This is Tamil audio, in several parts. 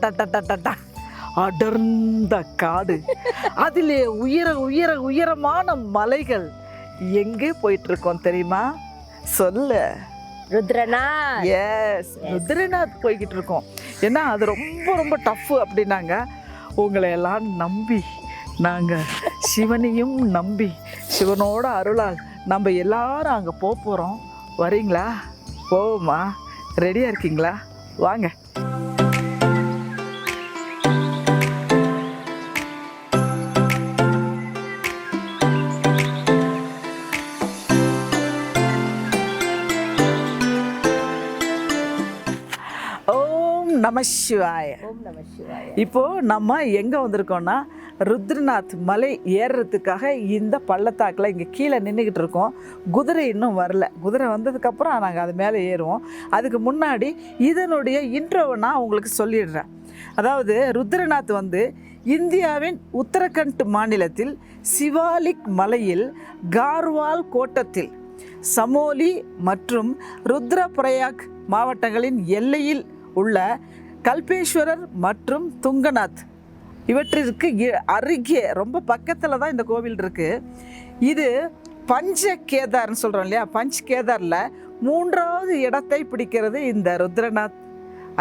டட்டா அடர்ந்த காடு அதிலே உயர உயர உயரமான மலைகள் எங்கே போயிட்டுருக்கோம் தெரியுமா சொல்ல ருத்ரநாத் எஸ் ருத்ரநாத் போய்கிட்டு இருக்கோம் ஏன்னா அது ரொம்ப ரொம்ப டஃப்பு அப்படின்னாங்க உங்களை எல்லாம் நம்பி நாங்கள் சிவனையும் நம்பி சிவனோட அருளால் நம்ம எல்லாரும் அங்கே போக போகிறோம் வரீங்களா போவோமா ரெடியாக இருக்கீங்களா வாங்க நம சிவாய. இப்போ நம்ம எங்கே வந்திருக்கோம்னா ருத்ரநாத் மலை ஏறுறதுக்காக இந்த பள்ளத்தாக்கில் இங்கே கீழே நின்றுக்கிட்டு இருக்கோம். குதிரை இன்னும் வரல. குதிரை வந்ததுக்கப்புறம் நாங்கள் அது மேலே ஏறுவோம். அதுக்கு முன்னாடி இதனுடைய இன்ட்ரோவை நான் உங்களுக்கு சொல்லிடுறேன். அதாவது ருத்ரநாத் வந்து இந்தியாவின் உத்தரகண்ட் மாநிலத்தில் சிவாலிக் மலையில் கார்வால் கோட்டத்தில் சமோலி மற்றும் ருத்ரபிரயாக் மாவட்டங்களின் எல்லையில் உள்ள கல்பேஸ்வரர் மற்றும் துங்கநாத். இவற்றிற்கு அருகே ரொம்ப பக்கத்தில் தான் இந்த கோவில் இருக்குது இது பஞ்ச கேதார்னு சொல்கிறோம் இல்லையா? பஞ்ச் கேதாரில் மூன்றாவது இடத்தை பிடிக்கிறது இந்த ருத்ரநாத்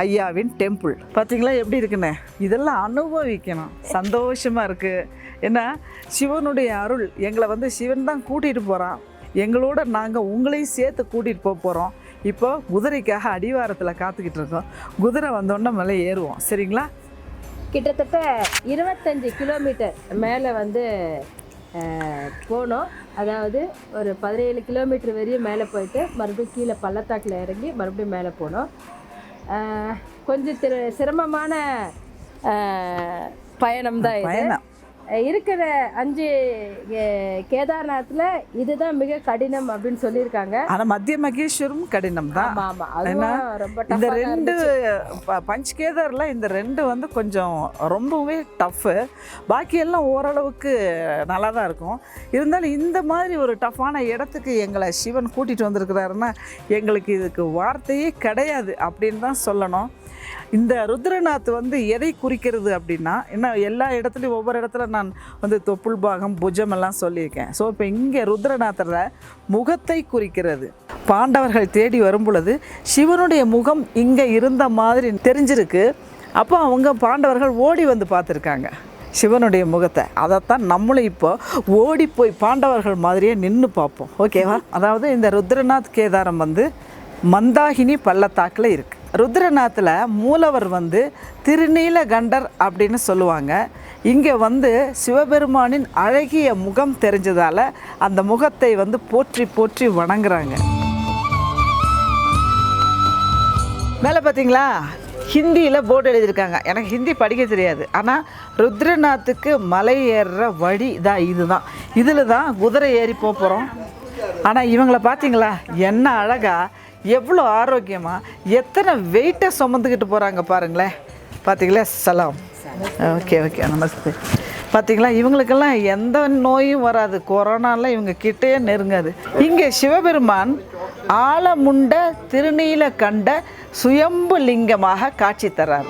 ஐயாவின் டெம்பிள். பார்த்தீங்களா எப்படி இருக்குன்னு? இதெல்லாம் அனுபவிக்கணும். சந்தோஷமாக இருக்குது ஏன்னா சிவனுடைய அருள் எங்களை வந்து சிவன் தான் கூட்டிகிட்டு போகிறான் எங்களோட நாங்கள் உங்களையும் சேர்த்து கூட்டிகிட்டு போக போகிறோம் இப்போ குதிரைக்காக அடிவாரத்தில் காத்துக்கிட்டு இருக்கோம். குதிரை வந்தோடனே மேலே ஏறுவோம். சரிங்களா? கிட்டத்தட்ட இருபத்தஞ்சி கிலோமீட்டர் மேலே வந்து போனோம். அதாவது ஒரு பதினேழு கிலோமீட்டர் வரையும் மேலே போயிட்டு மறுபடியும் கீழே பள்ளத்தாக்கில் இறங்கி மறுபடியும் மேலே போனோம். கொஞ்சம் திரு சிரமமான அஹ், பயணம்தான் இது. பயணம். இருக்கிற அஞ்சு கேதார்நாத்தில் இதுதான் மிக கடினம் அப்படின்னு சொல்லியிருக்காங்க. ஆனால் மத்திய மகேஸ்வரம் கடினம் தான். ஆமா ஆமா. ஏன்னா, அதுவும் ரொம்ப இந்த ரெண்டு பஞ்ச் கேதாரில் இந்த ரெண்டு வந்து கொஞ்சம் ரொம்பவே டஃப்பு பாக்கி எல்லாம் ஓரளவுக்கு நல்லா தான் இருக்கும். இருந்தாலும் இந்த மாதிரி ஒரு டஃப்பான இடத்துக்கு எங்களை சிவன் கூட்டிகிட்டு வந்திருக்கிறாருன்னா எங்களுக்கு இதுக்கு வார்த்தையே கிடையாது அப்படின்னு தான் சொல்லணும். இந்த ருத்ரநாத் வந்து எதை குறிக்கிறது அப்படின்னா என்ன எல்லா இடத்துலையும் ஒவ்வொரு இடத்துல நான் வந்து தொப்புள் பாகம் புஜம் எல்லாம் சொல்லியிருக்கேன். ஸோ இப்போ இங்கே ருத்ரநாத்தில் முகத்தை குறிக்கிறது. பாண்டவர்கள் தேடி வரும் பொழுது சிவனுடைய முகம் இங்கே இருந்த மாதிரி தெரிஞ்சிருக்கு. அப்போ அவங்க பாண்டவர்கள் ஓடி வந்து பார்த்துருக்காங்க. சிவனுடைய முகத்தை. அதைத்தான் நம்மளும் இப்போ ஓடி போய் பாண்டவர்கள் மாதிரியே நின்று பார்ப்போம். ஓகேவா அதாவது இந்த ருத்ரநாத் கேதாரம் வந்து மந்தாகினி பள்ளத்தாக்கில் இருக்குது ருத்ரநாத்தில் மூலவர் வந்து திருநீலகண்டர் அப்படின்னு சொல்லுவாங்க. இங்கே வந்து சிவபெருமானின் அழகிய முகம் தெரிஞ்சதால் அந்த முகத்தை வந்து போற்றி போற்றி வணங்குறாங்க. மேலே பார்த்தீங்களா ஹிந்தியில் போர்டு எழுதியிருக்காங்க. எனக்கு ஹிந்தி படிக்க தெரியாது. ஆனால் ருத்ரநாத்துக்கு மலை ஏறுற வழி தான் இதுதான். இதில் தான் குதிரை ஏறி போக போகிறோம் ஆனால் இவங்களை பார்த்தீங்களா என்ன அழகாக எவ்வளோ ஆரோக்கியமாக எத்தனை வெயிட்டை சுமந்துக்கிட்டு போகிறாங்க பாருங்களேன். பார்த்தீங்களா சலாம். ஓகே ஓகே நமஸ்தே. பார்த்தீங்களா இவங்களுக்கெல்லாம் எந்த நோயும் வராது. கொரோனாலாம் இவங்க கிட்டேயே நெருங்காது. இங்கே சிவபெருமான் ஆலமுண்ட திருநீல கண்ட சுயம்பு லிங்கமாக காட்சி தர்றார்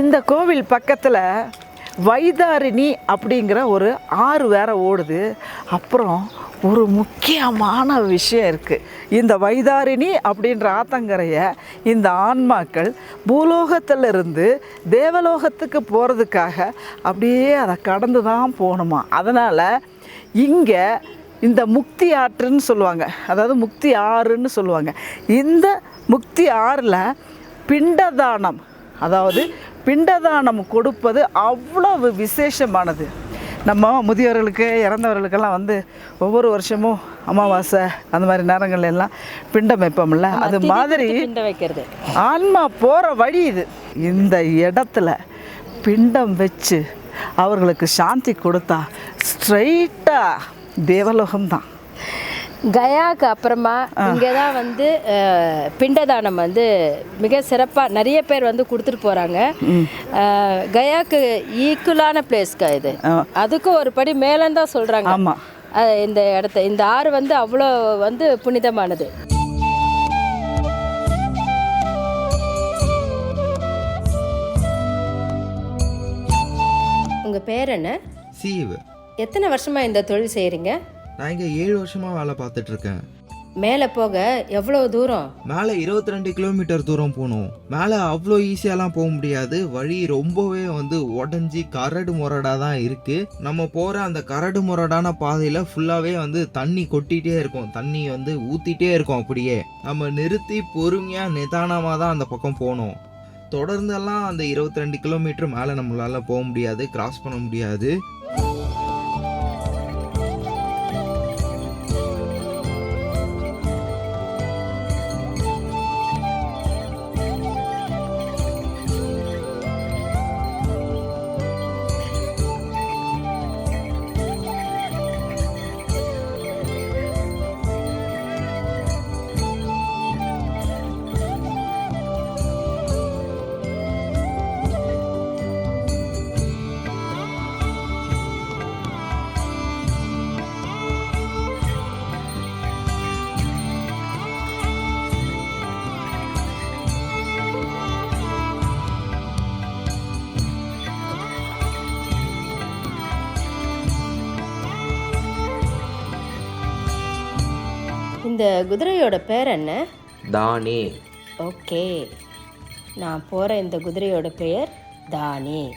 இந்த கோவில் பக்கத்தில் வைதாரிணி அப்படிங்கிற ஒரு ஆறு வேற ஓடுது. அப்புறம் ஒரு முக்கியமான விஷயம் இருக்குது இந்த வைதாரிணி அப்படின்ற ஆத்தங்கரையை இந்த ஆன்மாக்கள் பூலோகத்திலிருந்து தேவலோகத்துக்கு போகிறதுக்காக அப்படியே அதை கடந்து தான் போகணுமா? அதனால் இங்கே இந்த முக்தி ஆற்றுன்னு சொல்லுவாங்க. அதாவது முக்தி ஆறுன்னு சொல்லுவாங்க. இந்த முக்தி ஆறில் பிண்டதானம் அதாவது பிண்டதானம் கொடுப்பது அவ்வளவு விசேஷமானது. நம்ம முதியவர்களுக்கு இறந்தவர்களுக்கெல்லாம் வந்து ஒவ்வொரு வருஷமும் அமாவாசை அந்த மாதிரி நேரங்கள்ல எல்லாம் பிண்டம் வைப்போம்ல. அது மாதிரி வைக்கிறது. ஆன்மா போகிற வழி இது. இந்த இடத்துல பிண்டம் வச்சு அவர்களுக்கு சாந்தி கொடுத்தா ஸ்ட்ரைட்டாக தேவலோகம்தான். கயாவுக்கு அப்புறமா இங்கே தான் வந்து பிண்டதானம் வந்து மிக சிறப்பாக நிறைய பேர் வந்து கொடுத்துட்டு போகிறாங்க கயாக்கு ஈக்குவலான பிளேஸ்க்கா இது? அதுக்கும் ஒரு படி மேலந்தான் சொல்கிறாங்க ஆமாம் இந்த இடத்த இந்த ஆறு வந்து அவ்வளோ வந்து புனிதமானது. உங்கள் பேர் என்ன? சீவு. எத்தனை வருஷமாக இந்த தொழில் செய்கிறீங்க நான் இங்கே ஏழு வருஷமாக வேலை பார்த்துட்டு இருக்கேன் மேலே போக எவ்வளோ தூரம்? மேலே இருபத்தி ரெண்டு கிலோமீட்டர் தூரம் போகணும். மேலே அவ்வளோ ஈஸியாலாம் போக முடியாது. வழி ரொம்பவே வந்து உடஞ்சி கரடு முரடாக தான் இருக்குது நம்ம போகிற அந்த கரடு முரடான பாதையில் ஃபுல்லாகவே வந்து தண்ணி கொட்டிகிட்டே இருக்கும். தண்ணி வந்து ஊற்றிட்டே இருக்கும் அப்படியே. நம்ம நிறுத்தி பொறுமையாக நிதானமாக தான் அந்த பக்கம் போகணும். தொடர்ந்தெல்லாம் அந்த இருபத்தி ரெண்டு கிலோமீட்டர் மேலே நம்மளால் போக முடியாது கிராஸ் பண்ண முடியாது. இந்த குதிரையோட பேர் என்ன? தானே. ஓகே. நான் போகிற இந்த குதிரையோட பெயர் தானி.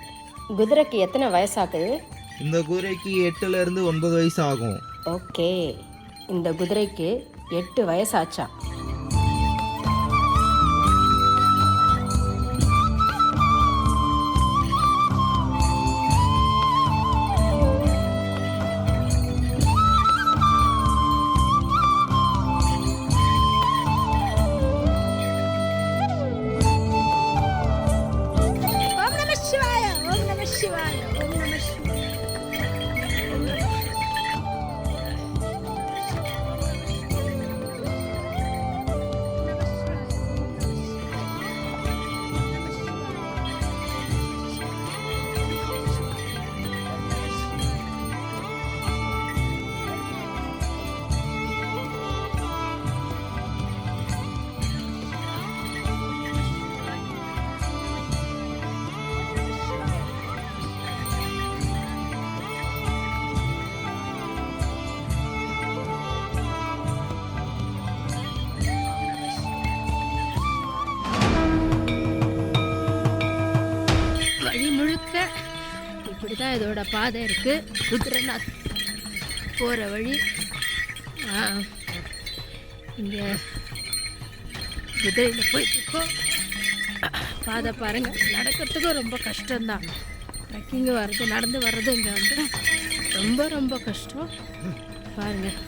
குதிரைக்கு எத்தனை வயசாகுது இந்த குதிரைக்கு எட்டுல இருந்து ஒன்பது வயசு ஆகும். ஓகே. இந்த குதிரைக்கு எட்டு வயசாச்சா? இப்படி தான் இதோட பாதை இருக்குது ருத்ரநாத் போகிற வழி. இங்கே குதிரையில் போயிட்டுருக்கோம். பாதை பாருங்கள் நடக்கிறதுக்கும் ரொம்ப கஷ்டம்தான். ட்ரெக்கிங்கு வர்றது நடந்து வர்றது இங்கே வந்து ரொம்ப ரொம்ப கஷ்டம். பாருங்கள்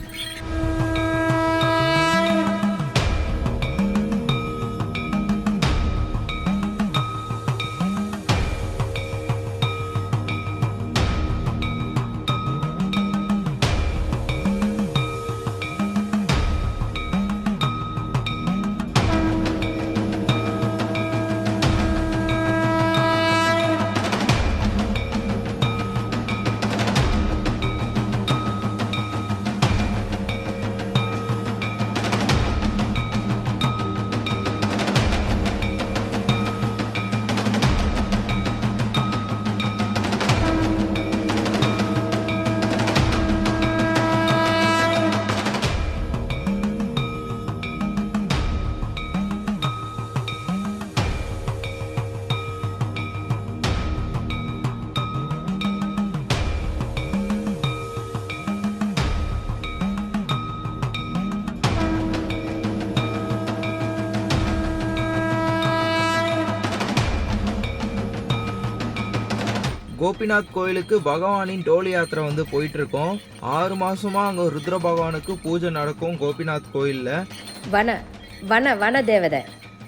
கோபிநாத் கோயிலுக்கு பகவானின் டோலி யாத்திரை வந்து போயிட்டு இருக்கோம் ஆறு மாசமா அங்க ருத்ர பகவானுக்கு பூஜை நடக்கும் கோபிநாத் கோயில்ல. வன வன வன தேவதை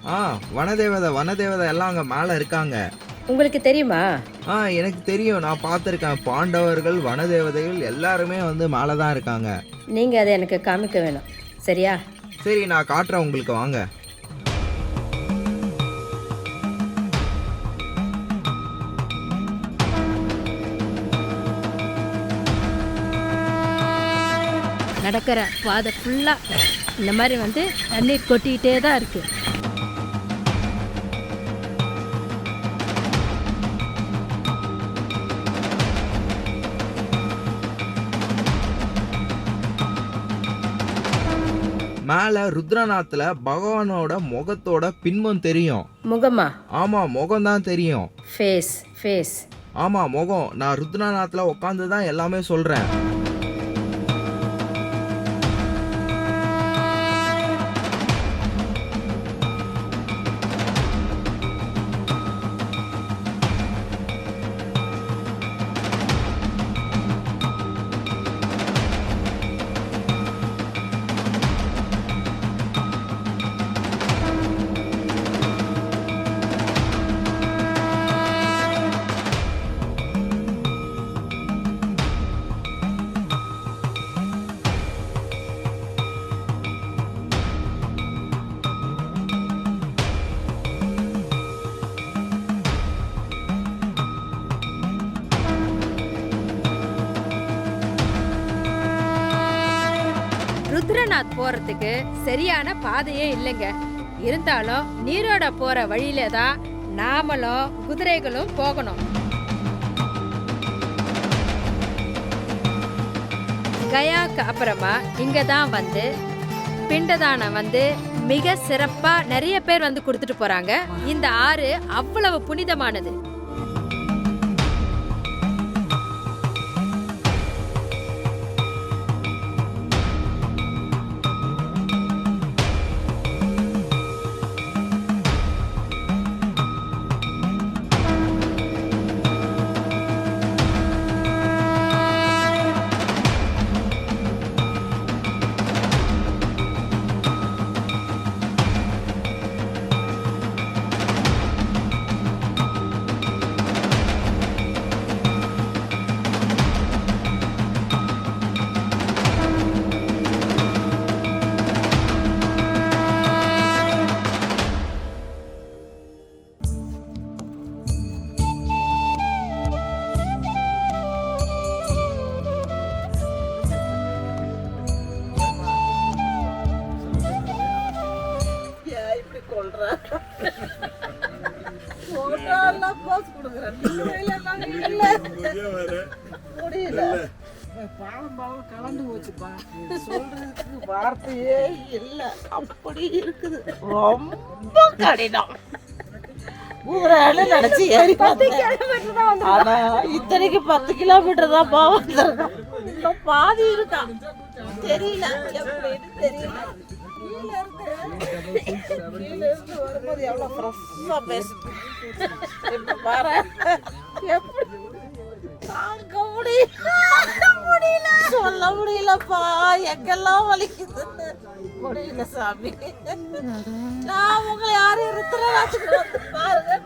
ஆ வனதேவதை வனதேவதை எல்லாம் அங்க மேல இருக்காங்க. உங்களுக்கு தெரியுமா? ஆ எனக்கு தெரியும். நான் பார்த்துருக்கேன். பாண்டவர்கள் வனதேவதைகள் எல்லாருமே வந்து மேலே தான் இருக்காங்க. நீங்கள் அதை எனக்கு காமிக்க வேணும். சரியா? சரி நான் காட்டுறேன் உங்களுக்கு. வாங்க. நடக்கிற பாதை ஃபுல்லாக இந்த மாதிரி வந்து தண்ணீர் கொட்டிகிட்டே தான் இருக்குது மேல ருத்ரநாத்ல பகவானோட முகத்தோட பின்பம் தெரியும். முகமா? ஆமா முகம் தான் தெரியும். ஃபேஸ் ஃபேஸ் ஆமா முகம். நான் ருத்ரநாத்ல உட்காந்து தான் எல்லாமே சொல்றேன். போறதுக்கு சரியான பாதையே இல்லைங்க. இருந்தாலும் நீரோட போற வழியில தான் நாமளும் குதிரைகளும் போகணும். கயாக்கு அப்புறமா இங்க தான் வந்து பிண்டதானம் வந்து மிக சிறப்பா நிறைய பேர் வந்து கொடுத்துட்டு போறாங்க. இந்த ஆறு அவ்வளவு புனிதமானது. அப்படி இருக்குது. ரொம்ப கடினம். ஊரால நினைச்சு ஏறி ஆனா இத்தனைக்கு பத்து கிலோமீட்டர் தான் பாவம் இன்னும் பாதி இருக்கான் தெரியல. எப்படின்னு தெரியல. வரும்போது பேசுது. இப்ப பாரு. எப்படி தாங்க முடியல. முடியல. சொல்ல முடியலப்பா. எங்கெல்லாம் வலிக்குது? முடியல சாமி. நான் உங்களை யாரும் ருத்ரராஜுக்கு வந்து பாருங்க.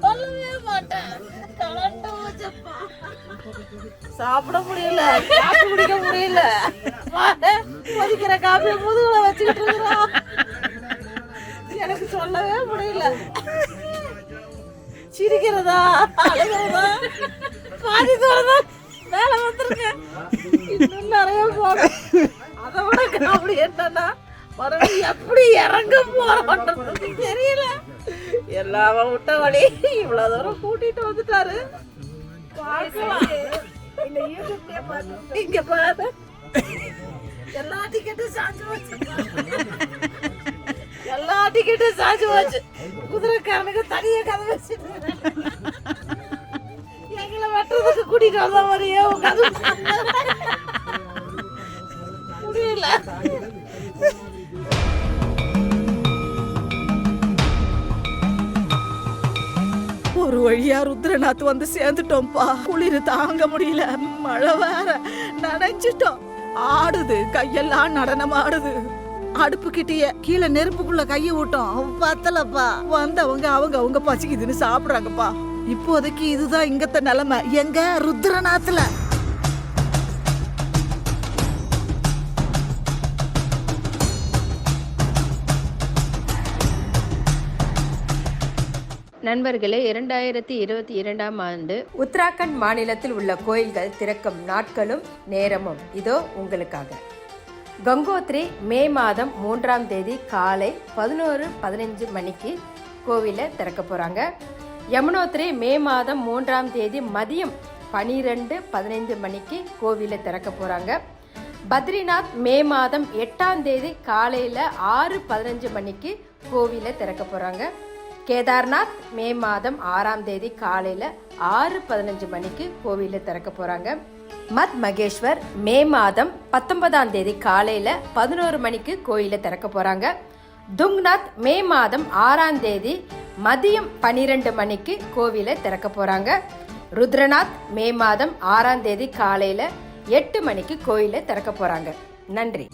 சொல்லவே மாட்டேன். கலண்டு போச்சுப்பா. சாப்பிட முடியல. காப்பி குடிக்க முடியல. கொதிக்கிற காப்பியை முதுகுல வச்சுக்கிட்டு இருக்கிறோம் எனக்கு சொல்லவே முடியல. சிரிக்கிறதா? அழுகிறதா பாதி தூரம் மேல வந்திருக்கேன் இன்னும் நிறைய போகும் அதை விட காமெடி என்னன்னா மறுபடியும் எப்படி இறங்க போறோன்றது தெரியல. எல்லாம விட்ட வழி இவ்வளவு தூரம் கூட்டிட்டு வந்துட்டாரு. இங்க பாரு. எல்லா டிக்கெட்டும் சாஞ்சு வச்சு எல்லா டிக்கெட்டும் சாஞ்சு வச்சு குதிரைக்காரனுக்கு தனியா கதை வச்சுட்டு. எங்களை வெட்டுறதுக்கு கூட்டிட்டு வந்த மாதிரியே உட்காந்து முடியல ஒரு வழியா ருத்ரநாத் வந்து சேர்ந்துட்டோம்ப்பா. குளிர் தாங்க முடியல. மழை வேற. நனைஞ்சிட்டோம். ஆடுது. கையெல்லாம் நடனம் ஆடுது அடுப்பு கிட்டயே கீழே நெருப்புக்குள்ள கையை விட்டோம் பத்தலப்பா வந்தவங்க அவங்க அவங்க பசிக்குதுன்னு சாப்பிடுறாங்கப்பா. இப்போதைக்கு இதுதான் இங்கத்த நிலைமை. எங்க? ருத்ரநாத்ல நண்பர்களே இரண்டாயிரத்தி இருபத்தி இரண்டாம் ஆண்டு உத்தராகண்ட் மாநிலத்தில் உள்ள கோயில்கள் திறக்கும் நாட்களும் நேரமும் இதோ உங்களுக்காக. கங்கோத்ரி மே மாதம் மூன்றாம் தேதி காலை பதினோரு பதினஞ்சு மணிக்கு கோவிலை திறக்க போகிறாங்க யமுனோத்திரி மே மாதம் மூன்றாம் தேதி மதியம் பனிரெண்டு பதினைந்து மணிக்கு கோவிலை திறக்க போகிறாங்க பத்ரிநாத் மே மாதம் எட்டாம் தேதி காலையில் ஆறு பதினஞ்சு மணிக்கு கோவிலை திறக்க போகிறாங்க கேதார்நாத் மே மாதம் ஆறாம் தேதி காலையில் ஆறு பதினஞ்சு மணிக்கு கோவிலை திறக்க போகிறாங்க மத் மகேஸ்வர் மே மாதம் பத்தொன்பதாம் தேதி காலையில் பதினோரு மணிக்கு கோயிலை திறக்க போகிறாங்க துங்நாத் மே மாதம் ஆறாம் தேதி மதியம் பன்னிரெண்டு மணிக்கு கோவிலை திறக்க போகிறாங்க ருத்ரநாத் மே மாதம் ஆறாம் தேதி காலையில் எட்டு மணிக்கு கோயிலை திறக்க போகிறாங்க நன்றி.